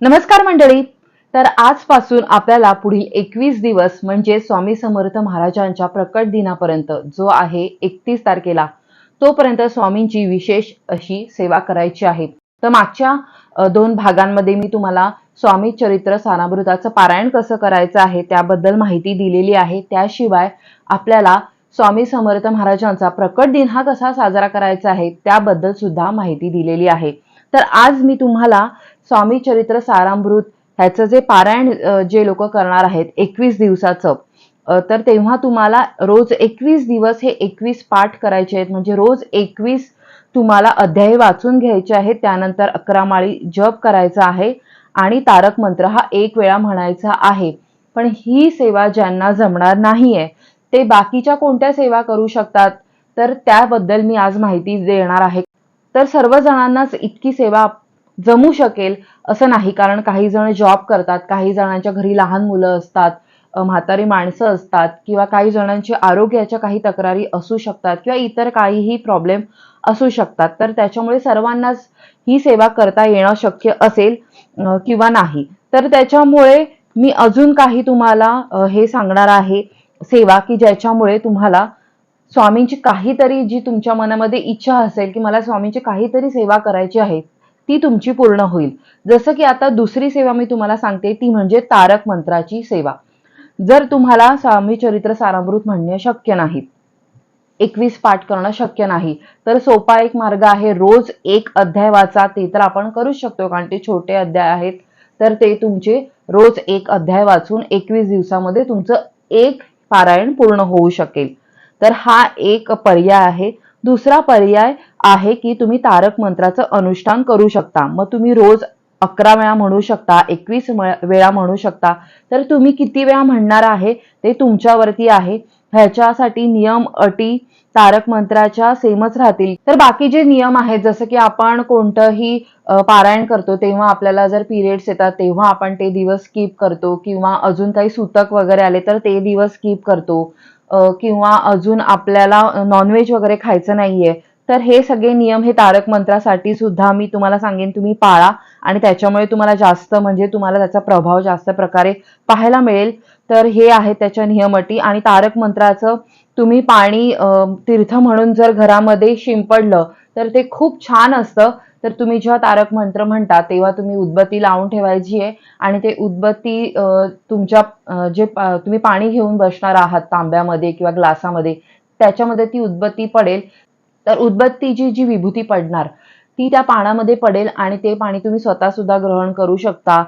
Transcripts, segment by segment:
नमस्कार मंडळी. तर आजपासून आपल्याला पुढील एकवीस दिवस म्हणजे स्वामी समर्थ महाराजांच्या प्रकट दिनापर्यंत जो आहे एकतीस तारखेला तोपर्यंत स्वामींची विशेष अशी सेवा करायची आहे. तर मागच्या दोन भागांमध्ये मी तुम्हाला स्वामी चरित्र सानामृताचं पारायण कसं करायचं आहे त्याबद्दल माहिती दिलेली आहे. त्याशिवाय आपल्याला स्वामी समर्थ महाराजांचा प्रकट दिन हा कसा साजरा करायचा आहे त्याबद्दल सुद्धा माहिती दिलेली आहे. तर आज मी तुम्हाला स्वामी चरित्र सारामृत ह्याचं जे पारायण जे लोक करणार आहेत एकवीस दिवसाचं तर तेव्हा तुम्हाला रोज एकवीस दिवस हे एकवीस पाठ करायचे आहेत. म्हणजे रोज एकवीस तुम्हाला अध्याय वाचून घ्यायचे आहेत. त्यानंतर अकरा माळी जप करायचा आहे आणि तारक मंत्र हा एक वेळा म्हणायचा आहे. पण ही सेवा ज्यांना जमणार नाहीये ते बाकीच्या कोणत्या सेवा करू शकतात? तर त्याबद्दल मी आज माहिती देणार आहे. तर सर्व जणांनाच इतकी सेवा जमू शकेल असं नाही. कारण काही जण जॉब करतात काही जणांच्या घरी लहान मुलं असतात म्हातारी माणसं असतात किंवा काही जणांची आरोग्याच्या काही तक्रारी असू शकतात किंवा इतर काहीही प्रॉब्लेम असू शकतात. तर त्याच्यामुळे सर्वांनाच ही सेवा करता येणं शक्य असेल किंवा नाही. तर त्याच्यामुळे मी अजून काही तुम्हाला हे सांगणार आहे. सेवा की ज्याच्यामुळे तुम्हाला स्वामींची काहीतरी जी तुमच्या मनामध्ये इच्छा असेल की मला स्वामींची काहीतरी सेवा करायची आहे ती तुमची पूर्ण होईल. जसं की आता दुसरी सेवा मी तुम्हाला सांगते ती म्हणजे तारक मंत्राची सेवा. जर तुम्हाला स्वामी चरित्र सारामृत म्हणणे शक्य नाही एकवीस पाठ करणं शक्य नाही तर सोपा एक मार्ग आहे रोज एक अध्याय वाचा ते तर आपण करू शकतो कारण ते छोटे अध्याय आहेत तर ते तुमचे रोज एक अध्याय वाचून एकवीस दिवसामध्ये तुमचं एक पारायण पूर्ण होऊ शकेल. तर हा एक पर्याय आहे. दुसरा पर्याय आहे की तुम्ही तारक मंत्राचं अनुष्ठान करू शकता. मग तुम्ही रोज अकरा वेळा म्हणू शकता एकवीस वेळा म्हणू शकता. तर तुम्ही किती वेळा म्हणणार आहे ते तुमच्यावरती आहे. ह्याच्यासाठी नियम अटी तारक मंत्राच्या सेमच राहतील. तर बाकी जे नियम आहेत जसं की आपण कोणतंही पारायण करतो तेव्हा आपल्याला जर पिरियड्स येतात तेव्हा आपण ते दिवस स्किप करतो किंवा अजून काही सूतक वगैरे आले तर ते दिवस स्किप करतो. किंवा अजून आपल्याला नॉनव्हेज वगैरे खायचं नाहीये तर हे सगळे नियम हे तारक मंत्रासाठी सुद्धा मी तुम्हाला सांगेन तुम्ही पाळा. आणि त्याच्यामुळे तुम्हाला जास्त म्हणजे तुम्हाला त्याचा प्रभाव जास्त प्रकारे पाहायला मिळेल. तर हे आहे त्याच्या नियमटी. आणि तारक मंत्राचं तुम्ही पाणी तीर्थ म्हणून जर घरामध्ये शिंपडलं तर ते खूप छान असतं. तर तुम्ही जेव्हा तारक मंत्र म्हणता तेव्हा तुम्ही उदबत्ती लावून ठेवायची आहे. आणि ते उदबत्ती तुमच्या जे तुम्ही पाणी घेऊन बसणार आहात तांब्यामध्ये किंवा ग्लासामध्ये त्याच्यामध्ये ती उदबत्ती पडेल. तर उदबत्तीची जी विभूती पडणार ती त्या पाण्यामध्ये पडेल आणि ते पाणी तुम्ही स्वतः सुद्धा ग्रहण करू शकता.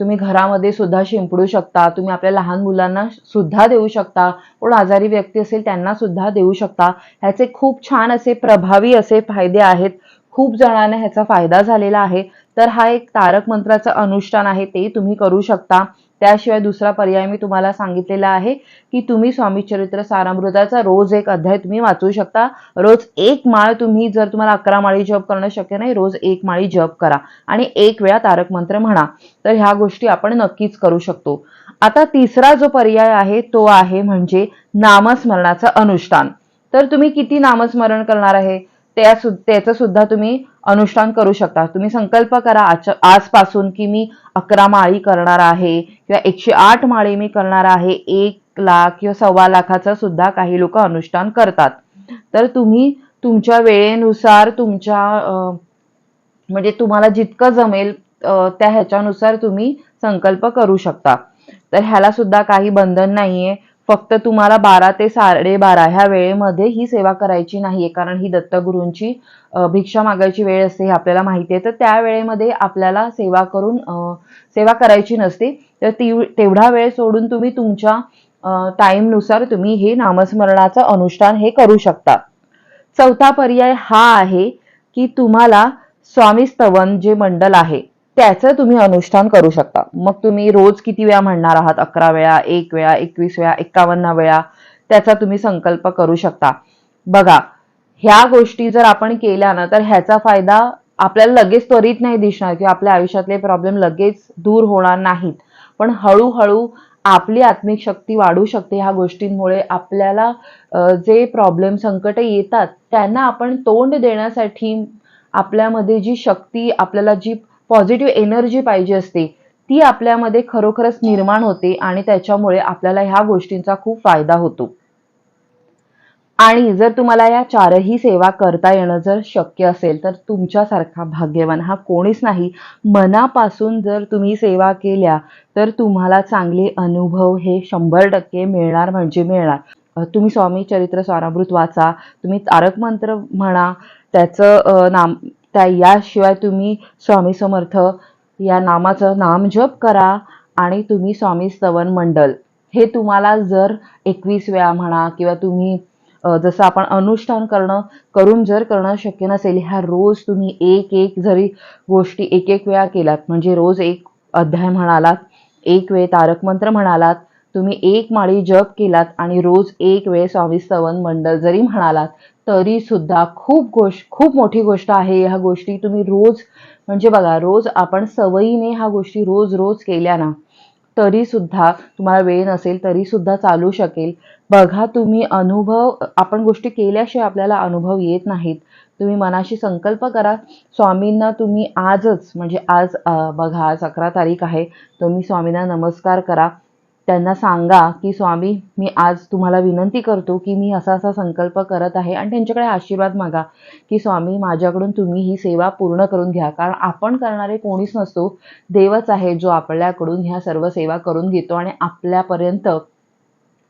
तुम्ही घरामध्ये सुद्धा शिंपडू शकता. तुम्ही आपल्या लहान मुलांना सुद्धा देऊ शकता. कोण आजारी व्यक्ती असेल त्यांना सुद्धा देऊ शकता. ह्याचे खूप छान असे प्रभावी असे फायदे आहेत. खूप जणांना ह्याचा फायदा झालेला आहे. तर हा एक तारक मंत्राचं अनुष्ठान आहे ते तुम्ही करू शकता. त्याशिवाय दुसरा पर्याय मी तुम्हाला सांगितलेला आहे की तुम्ही स्वामी चरित्र सारामृताचा रोज एक अध्याय तुम्ही वाचू शकता. रोज एक माळ तुम्ही जर तुम्हाला अकरा माळी जप करणं शक्य नाही रोज एक माळी जप करा आणि एक वेळा तारक मंत्र म्हणा. तर ह्या गोष्टी आपण नक्कीच करू शकतो. आता तिसरा जो पर्याय आहे तो आहे म्हणजे नामस्मरणाचं अनुष्ठान. तर तुम्ही किती नामस्मरण करणार आहे? त्या सु त्याचं सुद्धा तुम्ही अनुष्ठान करू शकता. तुम्ही संकल्प करा आज आजपासून की मी अकरा माळी करणार आहे किंवा एकशे आठ माळी मी करणार आहे. एक लाख किंवा सव्वा लाखाचं सुद्धा काही लोक अनुष्ठान करतात. तर तुम्ही तुमच्या वेळेनुसार तुमच्या म्हणजे तुम्हाला जितकं जमेल त्या ह्याच्यानुसार तुम्ही संकल्प करू शकता. तर ह्याला सुद्धा काही बंधन नाहीये. फक्त तुम्हाला बारा ते साडेबारा ह्या वेळेमध्ये ही सेवा करायची नाही आहे कारण ही दत्तगुरूंची भिक्षा मागायची वेळ असते हे आपल्याला माहिती आहे. तर त्या वेळेमध्ये आपल्याला सेवा करून सेवा करायची नसते. तर ती तेवढा वेळ सोडून तुम्ही तुमच्या टाईमनुसार तुम्ही हे नामस्मरणाचं अनुष्ठान हे करू शकता. चौथा पर्याय हा आहे की तुम्हाला स्वामी स्तवन जे मंडल आहे त्याचं तुम्ही अनुष्ठान करू शकता. मग तुम्ही रोज किती वेळा म्हणणार आहात? अकरा वेळा एक वेळा एकवीस वेळा एकावन्न वेळा? त्याचा तुम्ही संकल्प करू शकता. बघा ह्या गोष्टी जर आपण केल्या ना तर ह्याचा फायदा आपल्याला लगेच त्वरित नाही दिसणार किंवा आपल्या आयुष्यातले प्रॉब्लेम लगेच दूर होणार नाहीत. पण हळूहळू आपली आत्मिक शक्ती वाढू शकते ह्या गोष्टींमुळे आपल्याला जे प्रॉब्लेम संकट येतात त्यांना आपण तोंड देण्यासाठी आपल्यामध्ये जी शक्ती आपल्याला जी पॉझिटिव्ह एनर्जी पाहिजे असते. ती आपल्यामध्ये खरोखरच निर्माण होते आणि त्याच्यामुळे आपल्याला ह्या गोष्टींचा खूप फायदा होतो. आणि जर तुम्हाला या चारही सेवा करता येणं जर शक्य असेल तर तुमच्यासारखा भाग्यवान हा कोणीच नाही. मनापासून जर तुम्ही सेवा केल्या तर तुम्हाला चांगले अनुभव हे शंभर टक्के मिळणार म्हणजे मिळणार. तुम्ही स्वामी चरित्र सारामृत वाचा तुम्ही तारक मंत्र म्हणा त्याचं नाम त्या याशिवाय तुम्ही स्वामी समर्थ या नामाचं नामजप करा आणि तुम्ही स्वामी स्तवन मंडल. हे तुम्हाला जर एकवीस वेळा म्हणा किंवा तुम्ही जसं आपण अनुष्ठान करणं करून जर करणं शक्य नसेल ह्या रोज तुम्ही एक एक जरी गोष्टी एक एक वेळा केलात म्हणजे रोज एक अध्याय म्हणालात एक वेळ तारक मंत्र म्हणालात तुम्ही एक माळी जप केलात आणि रोज एक वेळ स्वामी स्तवन मंडल जरी म्हणालात तरी सुद्धा खूप गोष्ट खूप मोठी गोष्ट आहे ह्या गोष्टी. तुम्ही रोज म्हणजे बघा रोज आपण सवयीने ह्या गोष्टी रोज रोज केल्या ना तरी सुद्धा तुम्हाला वेळ नसेल तरी सुद्धा चालू शकेल. बघा तुम्ही अनुभव आपण गोष्टी केल्याशिवाय आपल्याला अनुभव येत नाहीत. तुम्ही मनाशी संकल्प करा. स्वामींना तुम्ही आजच म्हणजे आज बघा आज अकरा तारीख आहे. तुम्ही स्वामींना नमस्कार करा. त्यांना सांगा की स्वामी मी आज तुम्हाला विनंती करतो की मी असा असा संकल्प करत आहे आणि त्यांच्याकडे आशीर्वाद मागा की स्वामी माझ्याकडून तुम्ही ही सेवा पूर्ण करून घ्या. कारण आपण करणारे कोणीच नसतो. देवच आहे जो आपल्याकडून ह्या सर्व सेवा करून घेतो आणि आपल्यापर्यंत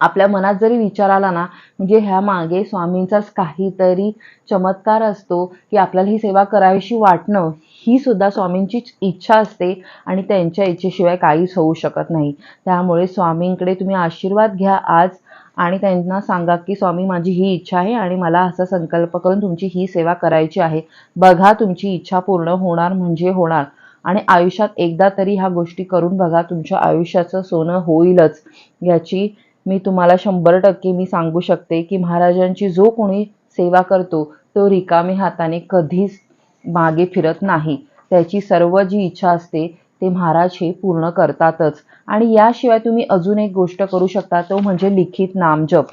आपल्या मनात जरी विचार आला ना म्हणजे ह्या मागे स्वामींचाच काहीतरी चमत्कार असतो की आपल्याला ही सेवा करावीशी वाटणं ही सुद्धा स्वामींचीच इच्छा असते आणि त्यांच्या इच्छेशिवाय काहीच होऊ शकत नाही. त्यामुळे स्वामींकडे तुम्ही आशीर्वाद घ्या आज आणि त्यांना सांगा की स्वामी माझी ही इच्छा आहे आणि मला असा संकल्प करून तुमची ही सेवा करायची आहे. बघा तुमची इच्छा पूर्ण होणार म्हणजे होणार. आणि आयुष्यात एकदा तरी ह्या गोष्टी करून बघा तुमच्या आयुष्याचं सोनं होईलच. याची मी तुम्हाला शंभर टक्के मी सांगू शकते की महाराजांची जो कोणी सेवा करतो तो रिकामे हाताने कधीच मागे फिरत नाही. त्याची सर्व जी इच्छा असते ते महाराज हे पूर्ण करतातच. आणि याशिवाय तुम्ही अजून एक गोष्ट करू शकता तो म्हणजे लिखित नामजप.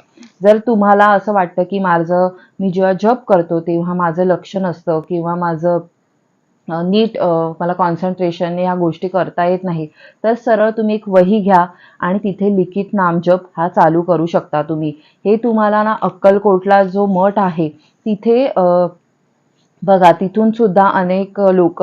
जर तुम्हाला असं वाटतं की माझं मी जेव्हा जप करतो तेव्हा माझं लक्ष नसतं किंवा माझं नीट मला कॉन्सन्ट्रेशनने ह्या गोष्टी करता येत नाही तर सरळ तुम्ही एक वही घ्या आणि तिथे लिखित नामजप हा चालू करू शकता तुम्ही. हे तुम्हाला ना अक्कलकोटला जो मठ आहे तिथे बघा तिथून सुद्धा अनेक लोक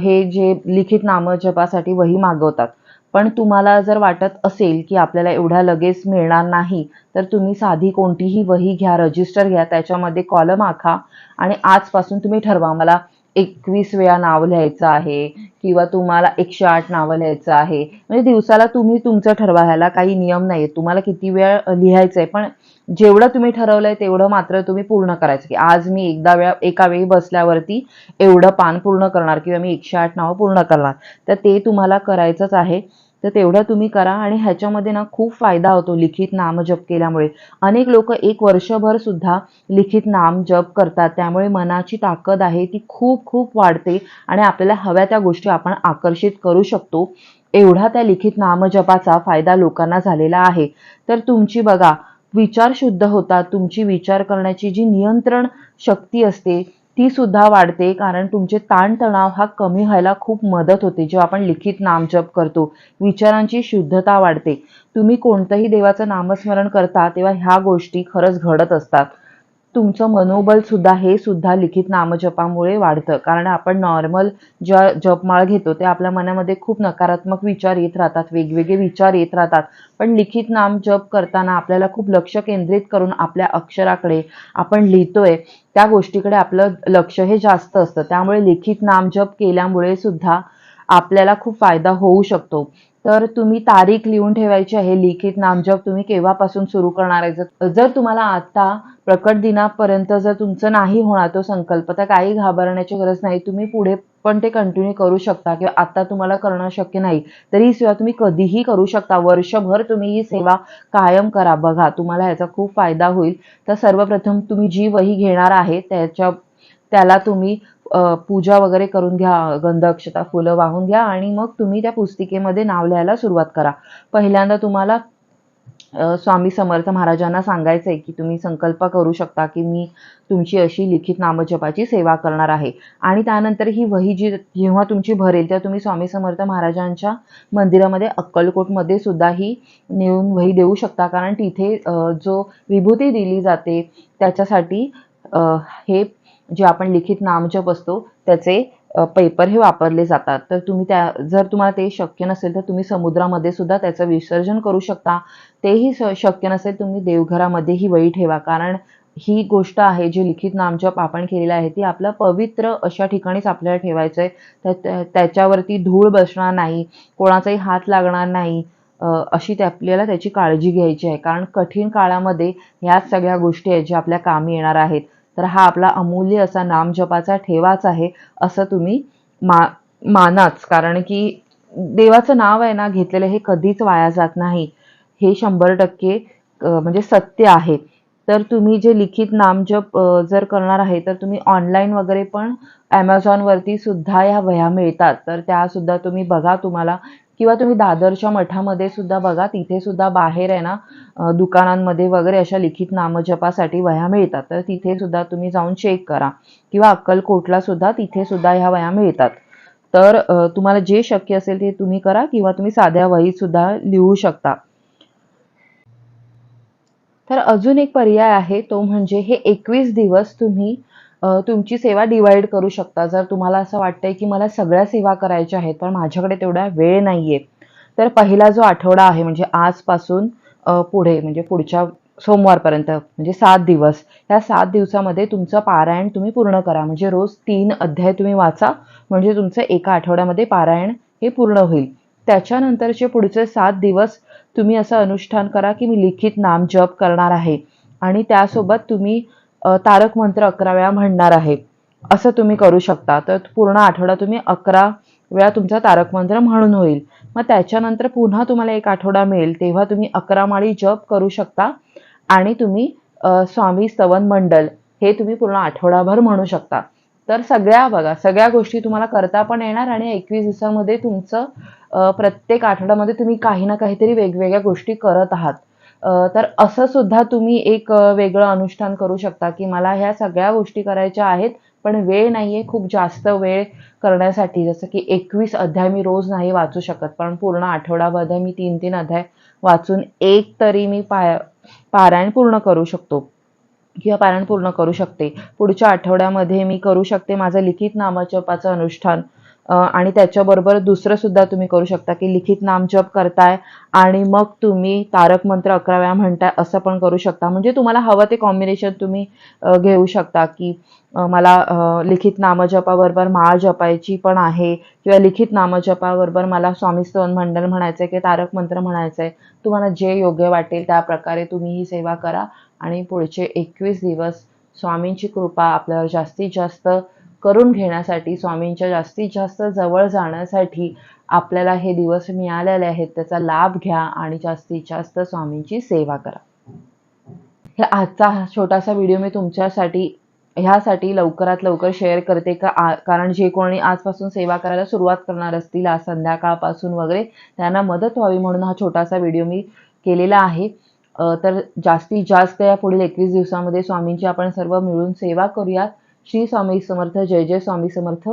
हे जे लिखित नामजपासाठी वही मागवतात. पण तुम्हाला जर वाटत असेल की आपल्याला एवढ्या लगेच मिळणार नाही तर तुम्ही साधी कोणतीही वही घ्या रजिस्टर घ्या त्याच्यामध्ये कॉलम आखा आणि आजपासून तुम्ही ठरवा मला एकवीस वेळा नाव लिहायचं आहे किंवा तुम्हाला एकशे आठ नावं लिहायचं आहे. म्हणजे दिवसाला तुम्ही तुमचं ठरवा ह्याला काही नियम नाही तुम्हाला किती वेळ लिहायचं आहे पण जेवढं तुम्ही ठरवलंय तेवढं मात्र तुम्ही पूर्ण करायचं. की आज मी एकदा वेळा एका वेळी बसल्यावरती एवढं पान पूर्ण करणार किंवा मी एकशे आठ नावं पूर्ण करणार. तर ते तुम्हाला करायचंच आहे. तर तेवढं तुम्ही करा आणि ह्याच्यामध्ये ना खूप फायदा होतो लिखित नामजप केल्यामुळे. अनेक लोक एक वर्षभर सुद्धा लिखित नाम जप करतात. त्यामुळे मनाची ताकद आहे ती खूप खूप वाढते आणि आपल्याला हव्या त्या गोष्टी आपण आकर्षित करू शकतो. एवढा त्या लिखित नामजपाचा फायदा लोकांना झालेला आहे. तर तुमची बघा विचार शुद्ध होतात तुमची विचार करण्याची जी नियंत्रण शक्ती असते ती सुद्धा वाढते. कारण तुमचे ताणतणाव हा कमी व्हायला खूप मदत होते. जेव्हा आपण लिखित नामजप करतो विचारांची शुद्धता वाढते. तुम्ही कोणतंही देवाचं नामस्मरण करता तेव्हा ह्या गोष्टी खरंच घडत असतात. तुमचं मनोबल सुद्धा हे सुद्धा लिखित नामजपामुळे वाढतं. कारण आपण नॉर्मल ज्या जपमाळ घेतो ते आपल्या मनामध्ये खूप नकारात्मक विचार येत राहतात वेगवेगळे विचार येत राहतात. पण लिखित नाम जप करताना आपल्याला खूप लक्ष केंद्रित करून आपल्या अक्षराकडे आपण लिहितोय त्या गोष्टीकडे आपलं लक्ष हे जास्त असतं. त्यामुळे लिखित नाम जप केल्यामुळे सुद्धा आपल्याला खूप फायदा होऊ शकतो. तर तुम्ही तारीख लिहून ठेवायची आहे. लिखित नामजप तुम्ही केव्हापासून सुरू करणार आहे? जर- जर तुम्हाला आता प्रकट दिनापर्यंत जर तुमचं नाही होणार तो संकल्प तर काही घाबरण्याची गरज नाही. तुम्ही पुढे पण ते कंटिन्यू करू शकता किंवा आता तुम्हाला करणं शक्य नाही. तरी ही सेवा तुम्ही कधीही करू शकता. वर्षभर तुम्ही ही सेवा कायम करा. बघा तुम्हाला ह्याचा खूप फायदा होईल. तर सर्वप्रथम तुम्ही जी वही घेणार आहे त्याच्या त्याला तुम्ही पूजा वगैरे करून घ्या गंध अक्षता फुलं वाहून घ्या आणि मग तुम्ही त्या पुस्तिकेमध्ये नाव लिहायला सुरुवात करा. पहिल्यांदा तुम्हाला स्वामी समर्थ महाराजांना सांगायचं आहे की तुम्ही संकल्प करू शकता की मी तुमची अशी लिखित नामजपाची सेवा करणार आहे. आणि त्यानंतर ही वही जी जेव्हा तुमची भरेल तेव्हा तुम्ही स्वामी समर्थ महाराजांच्या मंदिरामध्ये अक्कलकोटमध्ये सुद्धा ही नेऊन वही देऊ शकता. कारण तिथे जो विभूती दिली जाते त्याच्यासाठी हे जे आपण लिखित नामजप असतो त्याचे पेपर हे वापरले जातात. तर तुम्ही त्या जर तुम्हाला ते शक्य नसेल तर तुम्ही समुद्रामध्ये सुद्धा त्याचं विसर्जन करू शकता. तेही स- शक्य नसेल तुम्ही देवघरामध्ये ही वही ठेवा. कारण ही गोष्ट आहे जी लिखित नामजप आपण केलेली आहे ती आपलं पवित्र अशा ठिकाणीच आपल्याला ठेवायचं आहे त्या- त्याच्यावरती धूळ बसणार नाही कोणाचाही हात लागणार नाही अशी त्या आपल्याला त्याची काळजी घ्यायची आहे. कारण कठीण काळामध्ये ह्याच सगळ्या गोष्टी आहेत ज्या आपल्या कामी येणार आहेत. तर हा आपला अमूल्य असा नामजपाचा ठेवाच आहे असं तुम्ही मा मानाच. कारण की देवाचं नाव आहे ना घेतलेलं हे कधीच वाया जात नाही. हे शंभर टक्के म्हणजे सत्य आहे. तर तुम्ही जे लिखित नामजप जर करणार आहे तर तुम्ही ऑनलाईन वगैरे पण ॲमेझॉनवरती सुद्धा या वह्या मिळतात. तर त्या सुद्धा तुम्ही बघा तुम्हाला किंवा तुम्ही दादरच्या मठामध्ये सुद्धा बघा तिथे सुद्धा बाहेर आहे ना दुकानांमध्ये वगैरे अशा लिखित नामजपासाठी वह्या मिळतात. तर तिथे सुद्धा तुम्ही जाऊन चेक करा. किंवा अक्कलकोटला सुद्धा तिथे सुद्धा ह्या वह्या मिळतात. तर तुम्हाला जे शक्य असेल ते तुम्ही करा किंवा तुम्ही साध्या वहीत सुद्धा लिहू शकता. तर अजून एक पर्याय आहे तो म्हणजे हे एकवीस दिवस तुम्ही तुमची सेवा डिवाइड करू शकता. जर तुम्हाला असं वाटतंय की मला सगळ्या सेवा करायच्या आहेत पण माझ्याकडे तेवढा वेळ नाही आहे तर पहिला जो आठवडा आहे म्हणजे आजपासून पुढे म्हणजे पुढच्या सोमवारपर्यंत म्हणजे सात दिवस. ह्या सात दिवसामध्ये तुमचं पारायण तुम्ही पूर्ण करा. म्हणजे रोज तीन अध्याय तुम्ही वाचा म्हणजे तुमचं एका आठवड्यामध्ये पारायण हे पूर्ण होईल. त्याच्यानंतरचे पुढचे सात दिवस तुम्ही असं अनुष्ठान करा की मी लिखित नाम जप करणार आहे. आणि त्यासोबत तुम्ही तारक मंत्र अकरा वेळा म्हणणार आहे. असं तुम्ही करू शकता. तर पूर्ण आठवडा तुम्ही अकरा वेळा तुमचा तारक मंत्र म्हणून होईल. मग त्याच्यानंतर पुन्हा तुम्हाला एक आठवडा मिळेल. तेव्हा तुम्ही अकरा माळी जप करू शकता. आणि तुम्ही स्वामी स्तवन मंडल हे तुम्ही पूर्ण आठवडाभर म्हणू शकता. तर सगळ्या बघा सगळ्या गोष्टी तुम्हाला करता पण येणार आणि एकवीस दिवसामध्ये तुमचं प्रत्येक आठवड्यामध्ये तुम्ही काही ना काहीतरी वेगवेगळ्या गोष्टी करत आहात. तर असं सुद्धा तुम्ही एक वेगळं अनुष्ठान करू शकता की मला ह्या सगळ्या गोष्टी करायच्या आहेत पण वेळ नाही आहे खूप जास्त वेळ करण्यासाठी. जसं की एकवीस अध्याय मी रोज नाही वाचू शकत पण पूर्ण आठवडाभर मी तीन तीन अध्याय वाचून एक तरी मी पाया पारायण पूर्ण करू शकतो किंवा पारायण पूर्ण करू शकते. पुढच्या आठवड्यामध्ये मी करू शकते माझं लिखित नामजपाचं अनुष्ठान. आणि त्याच्याबरोबर दुसरं सुद्धा तुम्ही करू शकता की लिखित नामजप करताय आणि मग तुम्ही तारक मंत्र अकरा वेळा म्हणताय असं पण करू शकता. म्हणजे तुम्हाला हवं ते कॉम्बिनेशन तुम्ही घेऊ शकता की मला लिखित नामजपाबरोबर माळ जपायची पण आहे किंवा लिखित नामजपाबरोबर मला स्वामी स्तवन मंडल आहे की तारक मंत्र आहे तुम्हाला जे योग्य वाटेल त्या प्रकारे तुम्ही ही सेवा करा आणि पुढचे एकवीस दिवस स्वामींची कृपा आपल्यावर जास्तीत जास्त करून घेण्यासाठी स्वामींच्या जास्तीत जास्त जवळ जाण्यासाठी आपल्याला हे दिवस मिळालेले आहेत त्याचा लाभ घ्या आणि जास्तीत जास्त स्वामींची सेवा करा. आजचा हा छोटासा व्हिडिओ मी तुमच्यासाठी ह्यासाठी लवकरात लवकर शेअर करते का? कारण जे कोणी आजपासून सेवा करायला सुरुवात करणार असतील आज संध्याकाळपासून वगैरे त्यांना मदत व्हावी म्हणून हा छोटासा व्हिडिओ मी केलेला आहे. तर जास्तीत जास्त या पुढील एकवीस दिवसामध्ये स्वामींची आपण सर्व मिळून सेवा करूयात. श्री स्वामी समर्थ जय जय स्वामी समर्थ.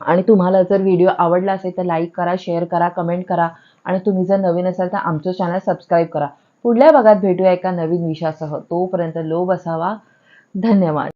आणि तुम्हाला जर व्हिडिओ आवडला असेल तर लाईक करा शेअर करा कमेंट करा. आणि तुम्ही जर नवीन असाल तर आमचं चॅनल सबस्क्राईब करा. पुढल्या भागात भेटूया एका नवीन विषयासह. तोपर्यंत लोभ असावा. धन्यवाद.